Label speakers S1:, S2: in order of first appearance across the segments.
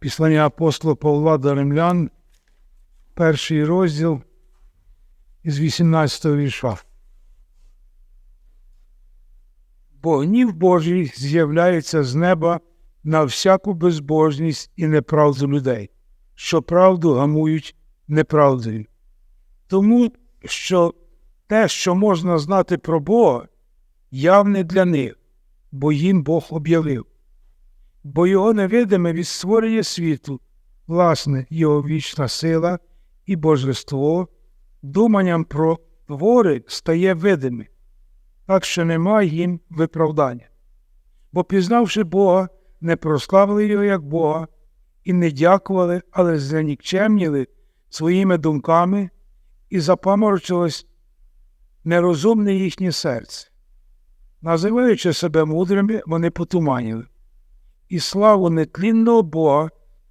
S1: Післання апостола Павла до Римлян, перший розділ із 18 вірша. Бо гнів Божий з'являється з неба на всяку безбожність і неправду людей, що правду гамують неправдою. Тому що те, що можна знати про Бога, явне для них, бо їм Бог об'явив. Бо його невидиме від створення світу, власне, його вічна сила і божество, думанням про твори стає видиме, так що немає їм виправдання. Бо, пізнавши Бога, не прославили його як Бога і не дякували, але занікчемніли своїми думками і запаморочилось нерозумне їхнє серце. Називаючи себе мудрими, вони потуманіли, і славу нетлінного Бога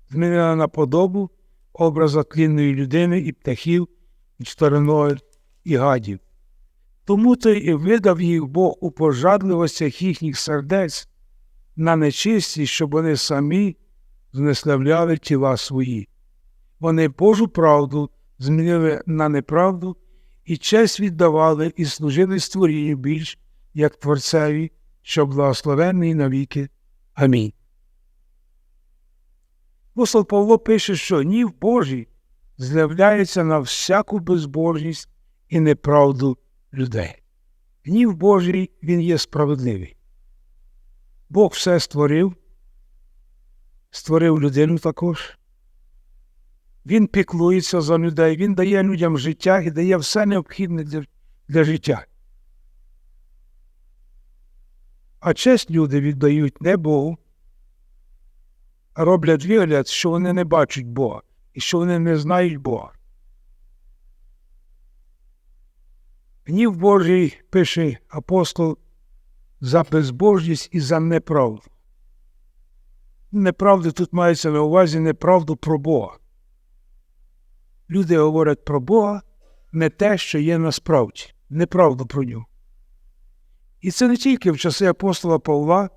S1: змінили на подобу образа тлінної людини і птахів, і чотириногих, і гадів. Тому то і видав їх Бог у пожадливостях їхніх сердець на нечисті, щоб вони самі знеславляли тіла свої. Вони Божу правду змінили на неправду і честь віддавали і служили створінню більш, як Творцеві, що благословенний навіки. Амінь. Апостол Павло пише, що гнів Божий з'являється на всяку безбожність і неправду людей. Гнів Божий він є справедливий. Бог все створив, створив людину також. Він піклується за людей, він дає людям життя і дає все необхідне для, для життя. А честь люди віддають не Богу, роблять вигляд, що вони не бачать Бога і що вони не знають Бога. Гнів Божий пише апостол за безбожність і за неправду. Неправда тут мається на увазі неправду про Бога. Люди говорять про Бога не те, що є насправді, неправду про нього. І це не тільки в часи апостола Павла,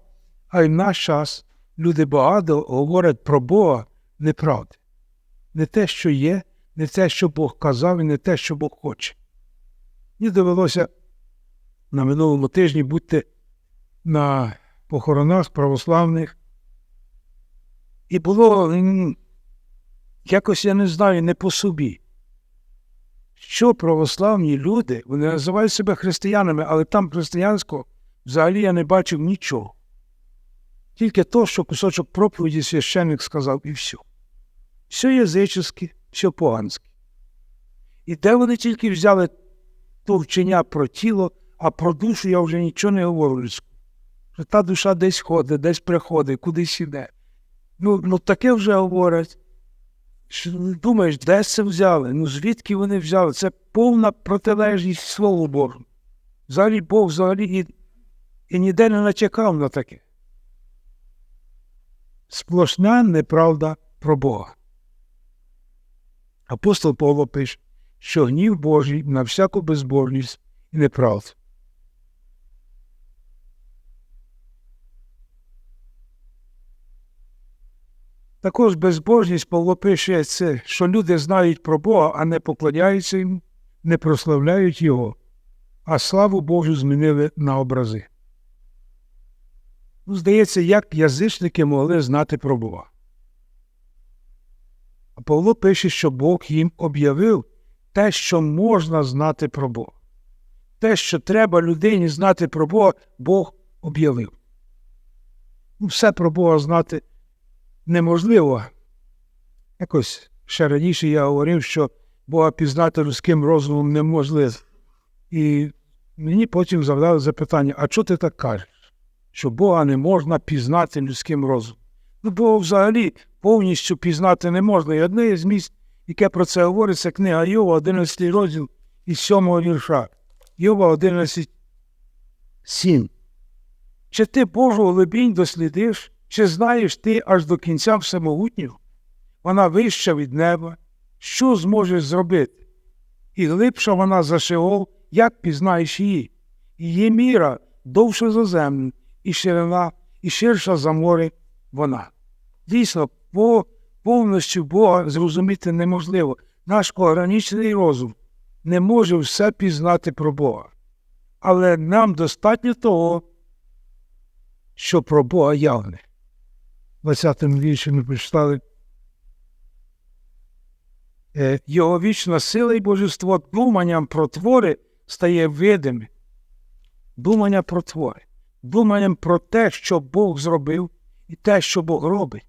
S1: а й в наш час люди багато говорять про Бога неправди. Не те, що є, не те, що Бог казав, і не те, що Бог хоче. Мені довелося на минулому тижні бути на похоронах православних. І було якось я не знаю, не по собі. Що православні люди, вони називають себе християнами, але там християнського взагалі я не бачив нічого. Тільки то, що кусочок проповіді священник сказав, і все. Все язичське, все поганське. І де вони тільки взяли то вчення про тіло, а про душу я вже нічого не говорю. Що та душа десь ходить, десь приходить, кудись іде. Ну, ну таке вже говорять. Що, думаєш, де це взяли? Ну звідки вони взяли? Це повна протилежність Слову Богу. Взагалі Бог взагалі і, і ніде не натякав на таке. Сплошна неправда про Бога. Апостол Павло пише, що гнів Божий на всяку безбожність і неправду. Також безбожність Павло пише це, що люди знають про Бога, а не поклоняються йому, не прославляють Його, а славу Божу змінили на образи. Ну, Здається, як язичники могли знати про Бога. А Павло пише, що Бог їм об'явив те, що можна знати про Бога. Те, що треба людині знати про Бога, Бог об'явив. Ну, Все про Бога знати неможливо. Якось ще раніше я говорив, що Бога пізнати людським розумом неможливо. І мені потім завдали запитання: а чого ти так кажеш? Що Бога не можна пізнати людським розумом? Ну, Бога взагалі повністю пізнати не можна. І одне з місць, яке про це говорить, це книга Йова, 11 розділ із 7 вірша. Йова 11, 7. Чи ти Божу глибінь дослідиш? Чи знаєш ти аж до кінця всемогутнього? Вона вища від неба. Що зможеш зробити? І глибша вона за Шеол, як пізнаєш її? Її міра довша за землю, і ширина, і ширша за море вона. Дійсно, Бог повністю Бога зрозуміти неможливо. Наш ограничений розум не може все пізнати про Бога. Але нам достатньо того, що про Бога явне. В 20-му вірші ми прочитали. Е, Його вічна сила і божество думанням про твори стає видимим. Думання про твори, думанням про те, що Бог зробив, і те, що Бог робить.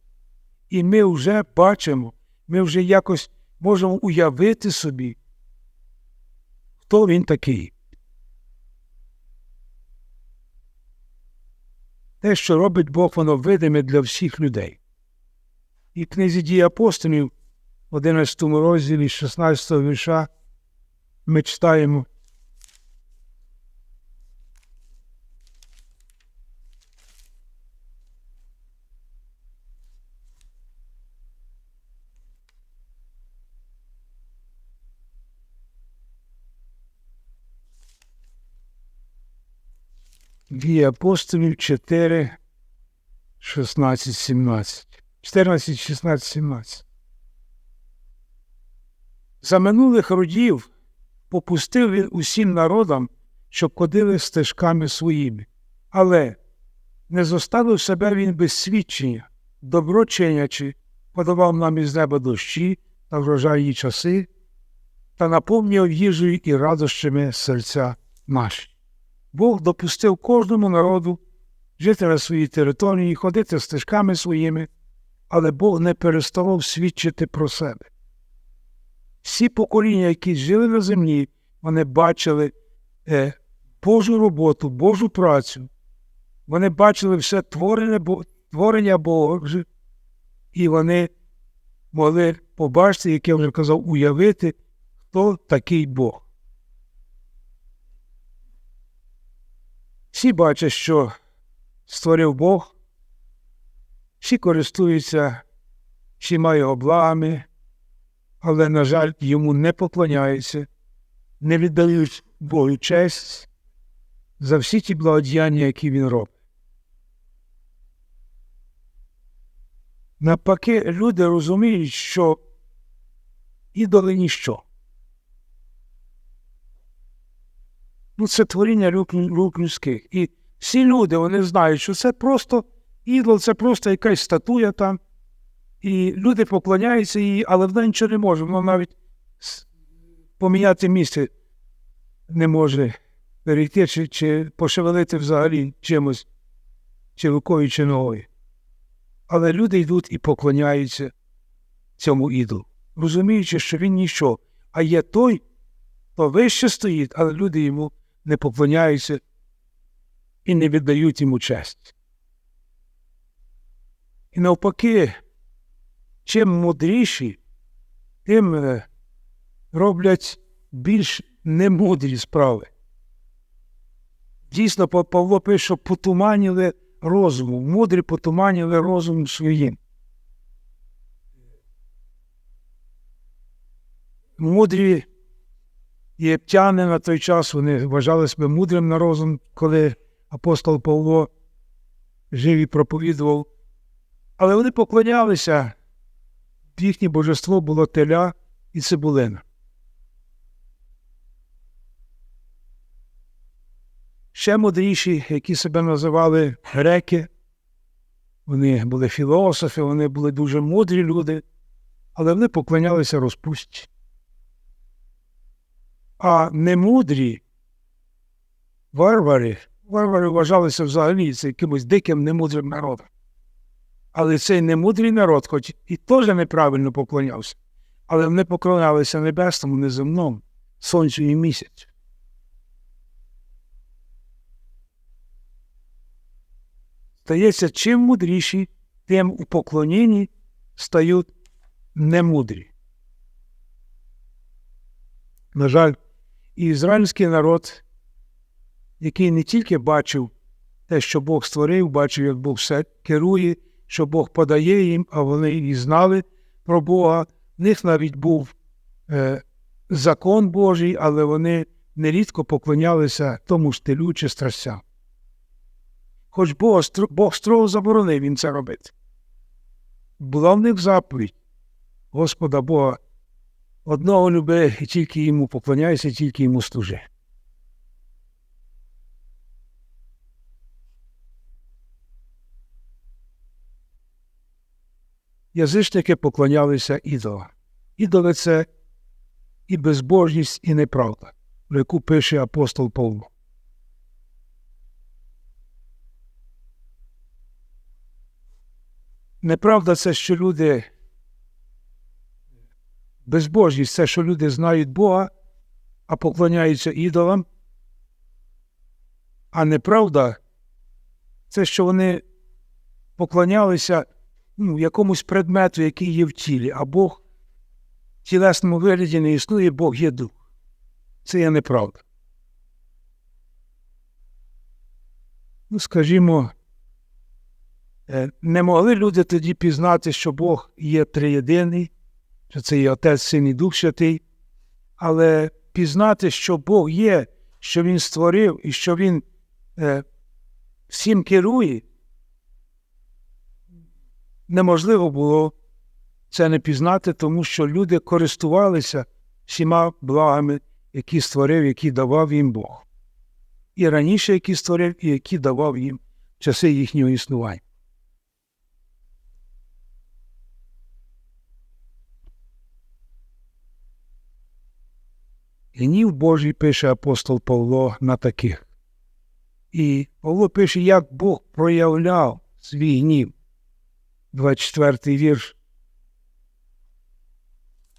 S1: І ми вже бачимо, ми вже якось можемо уявити собі, хто він такий. Те, що робить Бог, воно видиме для всіх людей. І в книзі дії апостолів, в 11 розділі 16 вірша, ми читаємо. Дії апостолів 4, 16, 17. 14, 16, 17. За минулих родів попустив він усім народам, щоб ходили стежками своїми. Але не зоставив себе він без свідчення, добро чинячи, подавав нам із неба дощі та врожайні часи, та наповнював їжею і радощами серця наші. Бог допустив кожному народу жити на своїй території, ходити стежками своїми, але Бог не переставав свідчити про себе. Всі покоління, які жили на землі, вони бачили е, Божу роботу, Божу працю. Вони бачили все творене, Бо- творення Боже, і вони могли побачити, як я вже казав, уявити, хто такий Бог. Всі бачать, що створив Бог, всі користуються всіма його благами, але, на жаль, йому не поклоняються, не віддають Богу честь за всі ті благодіяння, які він робить. Навпаки, люди розуміють, що ідоли ніщо. Ну, це творіння рук, рук людських. І всі люди вони знають, що це просто ідол, це просто якась статуя там. І люди поклоняються їй, але вона нічого не може. Вона навіть поміняти місце не може перейти чи, чи пошевелити взагалі чимось, чи рукою, чи ногою. Але люди йдуть і поклоняються цьому ідолу, розуміючи, що він ніщо, а є той, хто вище стоїть, але люди йому не поклоняються і не віддають йому честь. І навпаки, чим мудріші, тим е, роблять більш немудрі справи. Дійсно, Павло пише, що потуманіли розуму, мудрі потуманіли розум своїм. Мудрі єптяни на той час вони вважали себе мудрим народом, коли апостол Павло жив і проповідував. Але вони поклонялися, їхнє божество було теля і цибулина. Ще мудріші, які себе називали греки, вони були філософи, вони були дуже мудрі люди, але вони поклонялися розпусті. А немудрі варвари, варвари вважалися взагалі це якимось диким немудрим народом. Але цей немудрий народ, хоч і теж неправильно поклонявся, але вони поклонялися небесному, неземному, сонцю і місяцю. Стається, чим мудріші, тим у поклонінні стають немудрі. На жаль, і ізраїльський народ, який не тільки бачив те, що Бог створив, бачив, як Бог все керує, що Бог подає їм, а вони і знали про Бога. В них навіть був е, закон Божий, але вони нерідко поклонялися тому стилю чи страстям. Хоч Бог, Бог строго заборонив їм це робити. Була в них заповідь Господа Бога. Одного люби і тільки йому поклоняйся, тільки йому служи. Язичники поклонялися ідолам. Ідоли це і безбожність, і неправда, про яку пише апостол Павло. Неправда це, що люди безбожність це, що люди знають Бога, а поклоняються ідолам. А неправда це, що вони поклонялися ну, якомусь предмету, який є в тілі, а Бог в тілесному вигляді не існує, Бог є дух. Це є неправда. Ну, скажімо, е, не могли люди тоді пізнати, що Бог є триєдиний, що це є Отець, Син і Дух Святий, але пізнати, що Бог є, що Він створив і що Він е, всім керує, неможливо було це не пізнати, тому що люди користувалися всіма благами, які створив, які давав їм Бог. І раніше, які створив, і які давав їм часи їхнього існування. Гнів Божий пише апостол Павло на таких. І Павло пише, як Бог проявляв свій гнів. 24 вірш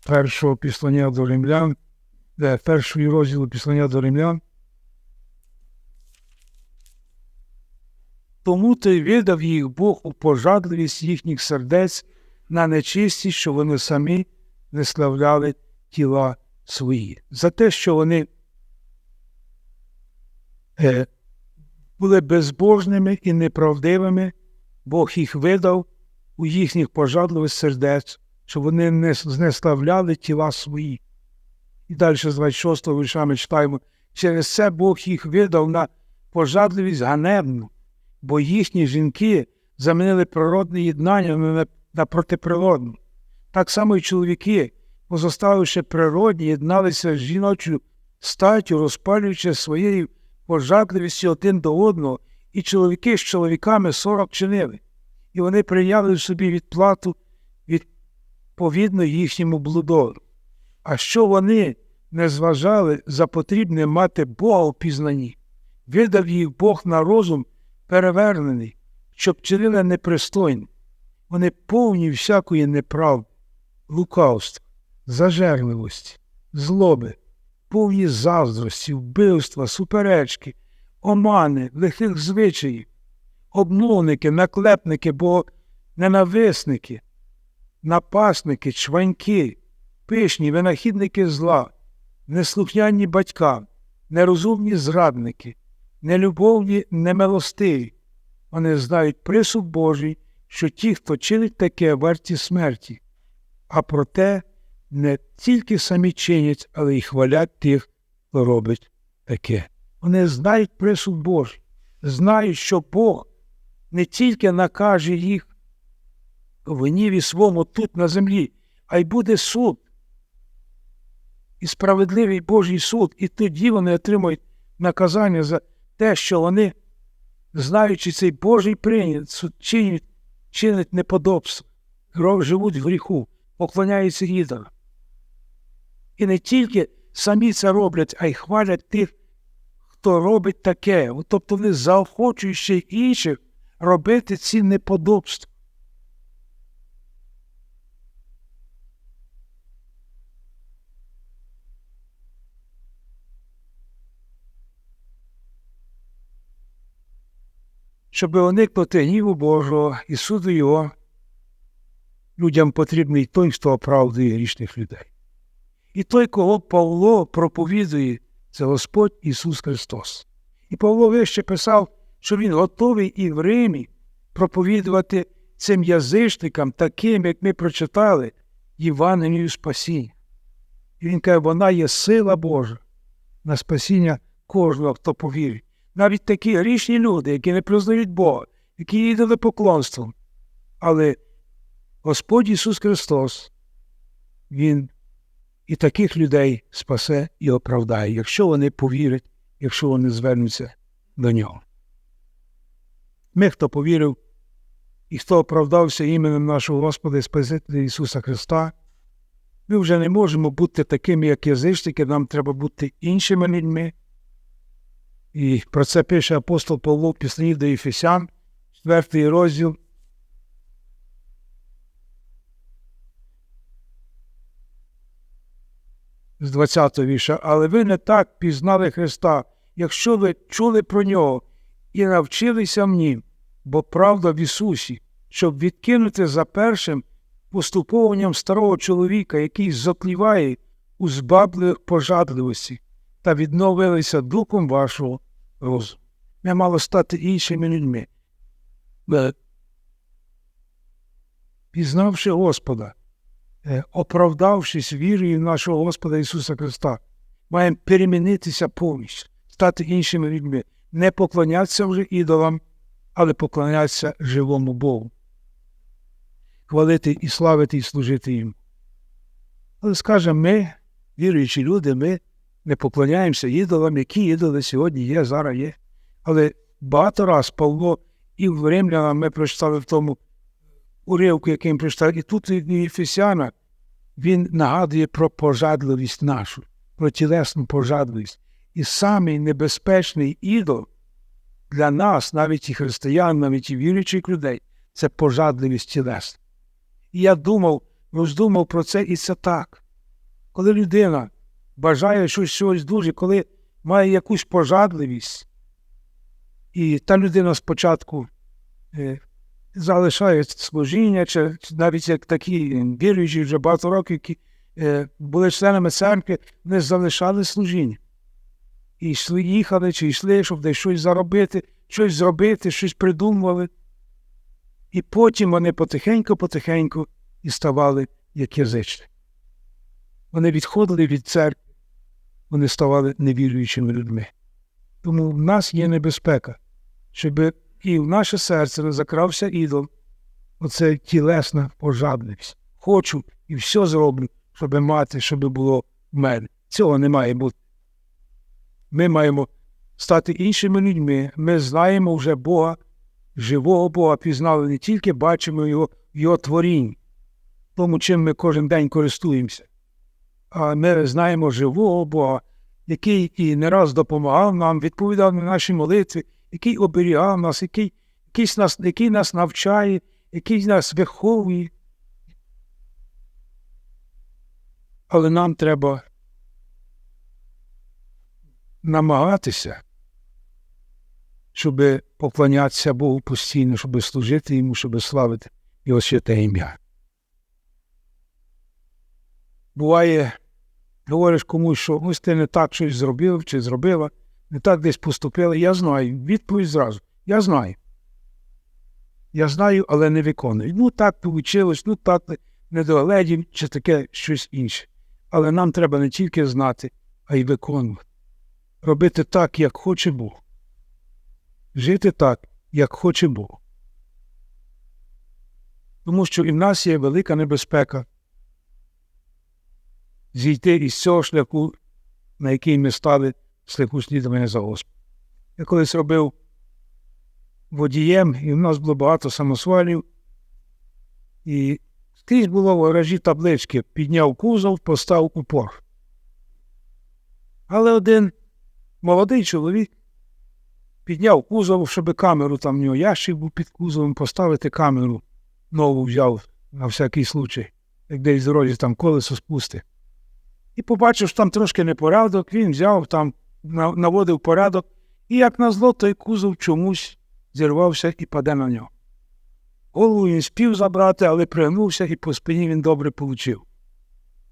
S1: першого післання до римлян, де першої розділу післання до римлян. Тому то й видав їх Бог у пожадливість їхніх сердець на нечисті, що вони самі виславляли тіла свої. За те, що вони е, були безбожними і неправдивими, Бог їх видав у їхніх пожадливих сердець, щоб вони не знеславляли тіла свої. І далі з 26 го вірша ми читаємо, через це Бог їх видав на пожадливість ганебну, бо їхні жінки замінили природне єднання на, на протиприродне. Так само і чоловіки, позоставивши природні, єдналися з жіночою статтю, розпалюючи своєю пожадливістю один до одного, і чоловіки з чоловіками сорок чинили і вони прийняли в собі відплату відповідно їхньому блудору. А що вони не зважали за потрібне мати Бога у пізнанні, видав їх Бог на розум перевернений, щоб чинили непристойне. Вони повні всякої неправди, лукавства, зажерливості, злоби, повні заздрості, вбивства, суперечки, омани, лихих звичаїв обмовники, наклепники, бо ненависники, напасники, чваньки, пишні винахідники зла, неслухняні батькам, нерозумні зрадники, нелюбовні, немилостиві. Вони знають присуд Божий, що ті, хто чинить таке, варті смерті, а проте не тільки самі чинять, але й хвалять тих, хто робить таке. Вони знають присуд Божий, знають, що Бог не тільки накаже їх в гніві своєму тут на землі, а й буде суд. І справедливий Божий суд, і тоді вони отримують наказання за те, що вони, знаючи цей Божий прийнят, чинять, чинять неподобство, живуть в гріху, поклоняються ідолам. І не тільки самі це роблять, а й хвалять тих, хто робить таке. Тобто вони заохочують ще інших робити ці неподобства. Щоб уникнути гніву Божого і суду Його, людям потрібний той, хто оправдує грішних людей. І той, кого Павло проповідує, це Господь Ісус Христос. І Павло вище писав що він готовий і в Римі проповідувати цим язичникам, таким, як ми прочитали, Євангелію спасіння. І він каже, вона є сила Божа на спасіння кожного, хто повірить. Навіть такі грішні люди, які не признають Бога, які їдали поклонством. Але Господь Ісус Христос Він і таких людей спасе і оправдає, якщо вони повірять, якщо вони звернуться до нього. Ми, хто повірив і хто оправдався іменем нашого Господа і Спасителя Ісуса Христа, ми вже не можемо бути такими, як язичники, нам треба бути іншими людьми. І про це пише апостол Павло в Післанні до Єфесян, 4 розділ. З 20 віша. Але ви не так пізнали Христа, якщо ви чули про нього і навчилися нім, бо правда в Ісусі, щоб відкинути за першим поступованням старого чоловіка, який запліває у збабливих пожадливості, та відновилися духом вашого розуму. Ми мало стати іншими людьми. Е, Пізнавши Господа, оправдавшись вірою нашого Господа Ісуса Христа, маємо перемінитися повністю, стати іншими людьми, не поклонятися вже ідолам, але поклонятися живому Богу, хвалити і славити і служити їм. Але скажемо, ми, віруючі люди, ми не поклоняємося ідолам, які ідоли сьогодні є, зараз є. Але багато раз Павло і в Римлянам ми прочитали в тому уривку, який ми прочитали, і тут і в Ефесяна він нагадує про пожадливість нашу, про тілесну пожадливість. І самий небезпечний ідол для нас, навіть і християн, навіть і віруючих людей, це пожадливість тілесна. І я думав, роздумав про це, і це так. Коли людина бажає щось щось дуже, коли має якусь пожадливість, і та людина спочатку залишає служіння, чи навіть як такі віруючі вже багато років, які е, були членами церкви, не залишали служіння. І йшли, їхали, чи йшли, щоб десь щось заробити, щось зробити, щось придумували. І потім вони потихеньку-потихеньку і ставали як язичні. Вони відходили від церкви, вони ставали невіруючими людьми. Тому в нас є небезпека, щоб і в наше серце закрався ідол, оце тілесна пожадливість. Хочу і все зроблю, щоб мати, щоб було в мене. Цього не має бути. Ми маємо стати іншими людьми. Ми знаємо вже Бога, живого Бога пізнали, не тільки бачимо Його Його творінні, тому чим ми кожен день користуємося. А ми знаємо живого Бога, який і не раз допомагав нам, відповідав на наші молитви, який оберігав нас, який, який, нас, який нас навчає, який нас виховує. Але нам треба намагатися, щоб поклонятися Богу постійно, щоб служити йому, щоб славити його святе ім'я. Буває, говориш комусь, що ось ти не так щось зробив чи зробила, не так десь поступила. Я знаю. Відповідь зразу. Я знаю. Я знаю, але не виконую. Ну так вийшло, ну так не догледів, чи таке щось інше. Але нам треба не тільки знати, а й виконувати. Робити так, як хоче Бог. Жити так, як хоче Бог. Тому що і в нас є велика небезпека зійти із цього шляху, на який ми стали шляху слідування за Господом. Я колись робив водієм, і в нас було багато самосвалів, і скрізь було в гаражі таблички, підняв кузов, постав упор. Але один молодий чоловік підняв кузов, щоб камеру, там в нього ящик був під кузовом, поставити камеру нову взяв на всякий случай, як десь з дорозі там колесо спусти. І побачив, що там трошки непорядок, він взяв там, наводив порядок, і як назло, той кузов чомусь зірвався і паде на нього. Голову він спів забрати, але пригнувся і по спині він добре получив.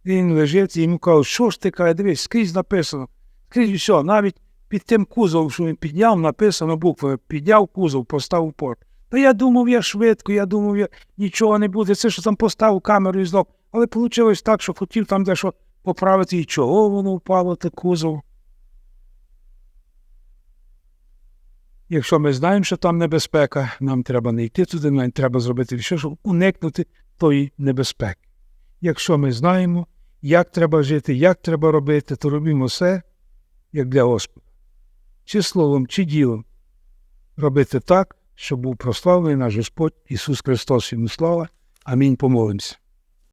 S1: Він лежить і йому кажуть, що ж ти каже, дивись, скрізь написано, скрізь все, навіть під тим кузовом, що він підняв, написано буквою, підняв кузов, поставив порт. Та я думав, я швидко, я думав, я нічого не буде. Це що там поставив камеру і знов. Але вийшло так, що хотів там дещо поправити і чого воно впало, те кузов. Якщо ми знаємо, що там небезпека, нам треба не йти туди, нам треба зробити все, щоб уникнути тої небезпеки. якщо ми знаємо, як треба жити, як треба робити, то робімо все, як для Господа. Чи словом, чи ділом. Робити так, щоб був прославлений наш Господь Ісус Христос. Йому слава. Амінь. Помолимося.